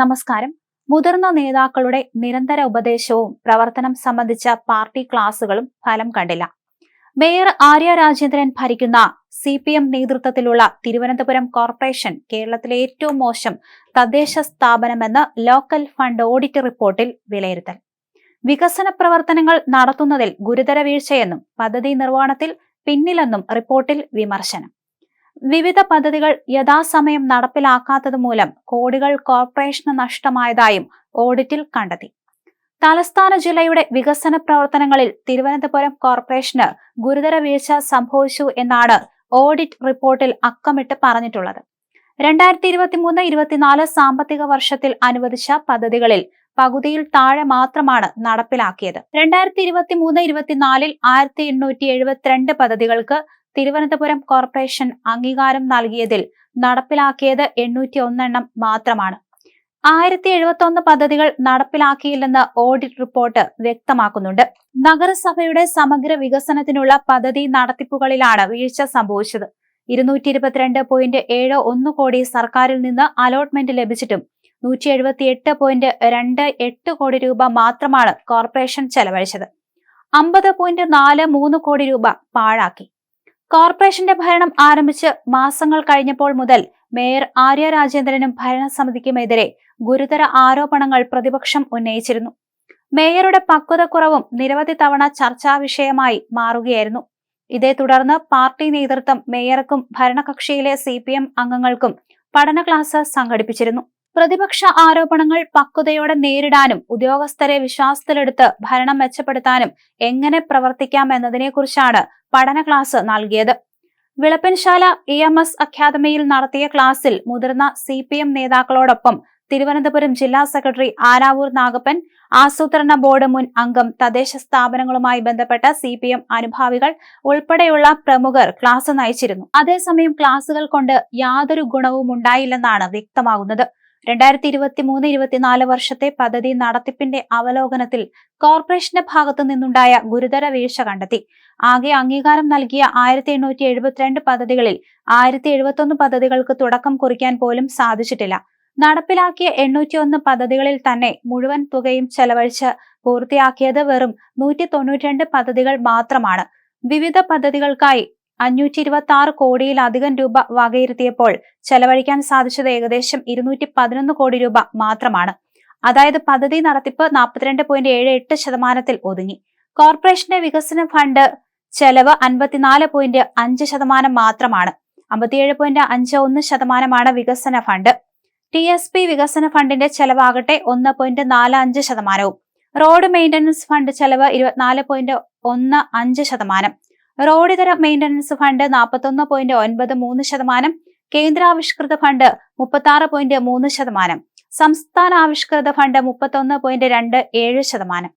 നമസ്കാരം. മുതിർന്ന നേതാക്കളുടെ നിരന്തര ഉപദേശവും പ്രവർത്തനം സംബന്ധിച്ച പാർട്ടി ക്ലാസുകളും ഫലം കണ്ടില്ല. മേയർ ആര്യ രാജേന്ദ്രൻ ഭരിക്കുന്ന സി പി എം നേതൃത്വത്തിലുള്ള തിരുവനന്തപുരം കോർപ്പറേഷൻ കേരളത്തിലെ ഏറ്റവും മോശം തദ്ദേശ സ്ഥാപനമെന്ന് ലോക്കൽ ഫണ്ട് ഓഡിറ്റ് റിപ്പോർട്ടിൽ വിലയിരുത്തൽ. വികസന പ്രവർത്തനങ്ങൾ നടത്തുന്നതിൽ ഗുരുതര വീഴ്ചയെന്നും പദ്ധതി നിർവഹണത്തിൽ പിന്നിലെന്നും റിപ്പോർട്ടിൽ വിമർശനം. വിവിധ പദ്ധതികൾ യഥാസമയം നടപ്പിലാക്കാത്തത് മൂലം കോടികൾ കോർപ്പറേഷന് നഷ്ടമായതായും ഓഡിറ്റിൽ കണ്ടെത്തി. തലസ്ഥാന ജില്ലയുടെ വികസന പ്രവർത്തനങ്ങളിൽ തിരുവനന്തപുരം കോർപ്പറേഷന് ഗുരുതര വീഴ്ച സംഭവിച്ചു എന്നാണ് ഓഡിറ്റ് റിപ്പോർട്ടിൽ അക്കമിട്ട് പറഞ്ഞിട്ടുള്ളത്. രണ്ടായിരത്തി ഇരുപത്തി മൂന്ന് ഇരുപത്തിനാല് സാമ്പത്തിക വർഷത്തിൽ അനുവദിച്ച പദ്ധതികളിൽ പകുതിയിൽ താഴെ മാത്രമാണ് നടപ്പിലാക്കിയത്. രണ്ടായിരത്തി ഇരുപത്തി മൂന്ന് ഇരുപത്തിനാലിൽ ആയിരത്തി എണ്ണൂറ്റി എഴുപത്തിരണ്ട് പദ്ധതികൾക്ക് തിരുവനന്തപുരം കോർപ്പറേഷൻ അംഗീകാരം നൽകിയതിൽ നടപ്പിലാക്കിയത് എണ്ണൂറ്റി ഒന്നെണ്ണം മാത്രമാണ്. ആയിരത്തി എഴുപത്തി പദ്ധതികൾ നടപ്പിലാക്കിയില്ലെന്ന് ഓഡിറ്റ് റിപ്പോർട്ട് വ്യക്തമാക്കുന്നുണ്ട്. നഗരസഭയുടെ സമഗ്ര വികസനത്തിനുള്ള പദ്ധതി നടത്തിപ്പുകളിലാണ് വീഴ്ച സംഭവിച്ചത്. ഇരുന്നൂറ്റി ഇരുപത്തിരണ്ട് പോയിന്റ് ഏഴ് ഒന്ന് കോടി സർക്കാരിൽ നിന്ന് അലോട്ട്മെന്റ് ലഭിച്ചിട്ടും നൂറ്റി എഴുപത്തി എട്ട് പോയിന്റ് രണ്ട് എട്ട് കോടി രൂപ മാത്രമാണ് കോർപ്പറേഷൻ ചെലവഴിച്ചത്. അമ്പത് പോയിന്റ് നാല് മൂന്ന് കോടി രൂപ പാഴാക്കി. കോർപ്പറേഷന്റെ ഭരണം ആരംഭിച്ച് മാസങ്ങൾ കഴിഞ്ഞപ്പോൾ മുതൽ മേയർ ആര്യ രാജേന്ദ്രനും ഭരണസമിതിക്കുമെതിരെ ഗുരുതര ആരോപണങ്ങൾ പ്രതിപക്ഷം ഉന്നയിച്ചിരുന്നു. മേയറുടെ പക്വതക്കുറവും നിരവധി തവണ ചർച്ചാ വിഷയമായി മാറുകയായിരുന്നു. ഇതേ തുടർന്ന് പാർട്ടി നേതൃത്വം മേയർക്കും ഭരണകക്ഷിയിലെ സി പി എം അംഗങ്ങൾക്കും പഠന ക്ലാസ് സംഘടിപ്പിച്ചിരുന്നു. പ്രതിപക്ഷ ആരോപണങ്ങൾ പക്വതയോടെ നേരിടാനും ഉദ്യോഗസ്ഥരെ വിശ്വാസത്തിലെടുത്ത് ഭരണം മെച്ചപ്പെടുത്താനും എങ്ങനെ പ്രവർത്തിക്കാം എന്നതിനെക്കുറിച്ചാണ് പഠന ക്ലാസ് നൽകിയത്. വിളപ്പൻശാല ഇ എം എസ് അക്കാദമിയിൽ നടത്തിയ ക്ലാസ്സിൽ മുതിർന്ന സി പി എം നേതാക്കളോടൊപ്പം തിരുവനന്തപുരം ജില്ലാ സെക്രട്ടറി ആരാവൂർ നാഗപ്പൻ ആസൂത്രണ ബോർഡ് മുൻ അംഗം തദ്ദേശ സ്ഥാപനങ്ങളുമായി ബന്ധപ്പെട്ട സി പി എം അനുഭാവികൾ ഉൾപ്പെടെയുള്ള പ്രമുഖർ ക്ലാസ് നയിച്ചിരുന്നു. അതേസമയം ക്ലാസുകൾ കൊണ്ട് യാതൊരു ഗുണവും ഉണ്ടായില്ലെന്നാണ് വ്യക്തമാകുന്നത്. രണ്ടായിരത്തി ഇരുപത്തി മൂന്ന് ഇരുപത്തിനാല് വർഷത്തെ പദ്ധതി നടത്തിപ്പിന്റെ അവലോകനത്തിൽ കോർപ്പറേഷന്റെ ഭാഗത്തു നിന്നുണ്ടായ ഗുരുതര വീഴ്ച കണ്ടെത്തി. ആകെ അംഗീകാരം നൽകിയ ആയിരത്തി എണ്ണൂറ്റി എഴുപത്തിരണ്ട് പദ്ധതികളിൽ ആയിരത്തി എഴുപത്തൊന്ന് പദ്ധതികൾക്ക് തുടക്കം കുറിക്കാൻ പോലും സാധിച്ചിട്ടില്ല. നടപ്പിലാക്കിയ എണ്ണൂറ്റിയൊന്ന് പദ്ധതികളിൽ തന്നെ മുഴുവൻ തുകയും ചെലവഴിച്ച് പൂർത്തിയാക്കിയത് വെറും നൂറ്റി തൊണ്ണൂറ്റിരണ്ട് പദ്ധതികൾ മാത്രമാണ്. വിവിധ പദ്ധതികൾക്കായി അഞ്ഞൂറ്റി ഇരുപത്തി ആറ് കോടിയിലധികം രൂപ വകയിരുത്തിയപ്പോൾ ചെലവഴിക്കാൻ സാധിച്ചത് ഏകദേശം ഇരുന്നൂറ്റി പതിനൊന്ന് കോടി രൂപ മാത്രമാണ്. അതായത് പദ്ധതി നടത്തിപ്പ് നാൽപ്പത്തിരണ്ട് പോയിന്റ് ഏഴ് എട്ട് ശതമാനത്തിൽ ഒതുങ്ങി. കോർപ്പറേഷന്റെ വികസന ഫണ്ട് ചെലവ് അൻപത്തിനാല് പോയിന്റ് അഞ്ച് ശതമാനം മാത്രമാണ്. അമ്പത്തിയേഴ് പോയിന്റ് അഞ്ച് ഒന്ന് ശതമാനമാണ് വികസന ഫണ്ട്. ടി എസ് പി വികസന ഫണ്ടിന്റെ ചെലവാകട്ടെ ഒന്ന് പോയിന്റ് നാല് അഞ്ച് ശതമാനവും. റോഡ് മെയിന്റനൻസ് ഫണ്ട് ചെലവ് ഇരുപത്തിനാല് പോയിന്റ് ഒന്ന് അഞ്ച് ശതമാനം. റോഡിതര മെയിന്റനൻസ് ഫണ്ട് നാൽപ്പത്തൊന്ന് പോയിന്റ് ഒൻപത് മൂന്ന് ശതമാനം കേന്ദ്രാവിഷ്കൃത ഫണ്ട് മുപ്പത്തി ആറ് പോയിന്റ് മൂന്ന് ശതമാനം സംസ്ഥാന ആവിഷ്കൃത ഫണ്ട് മുപ്പത്തൊന്ന് പോയിന്റ് രണ്ട് ഏഴ് ശതമാനം.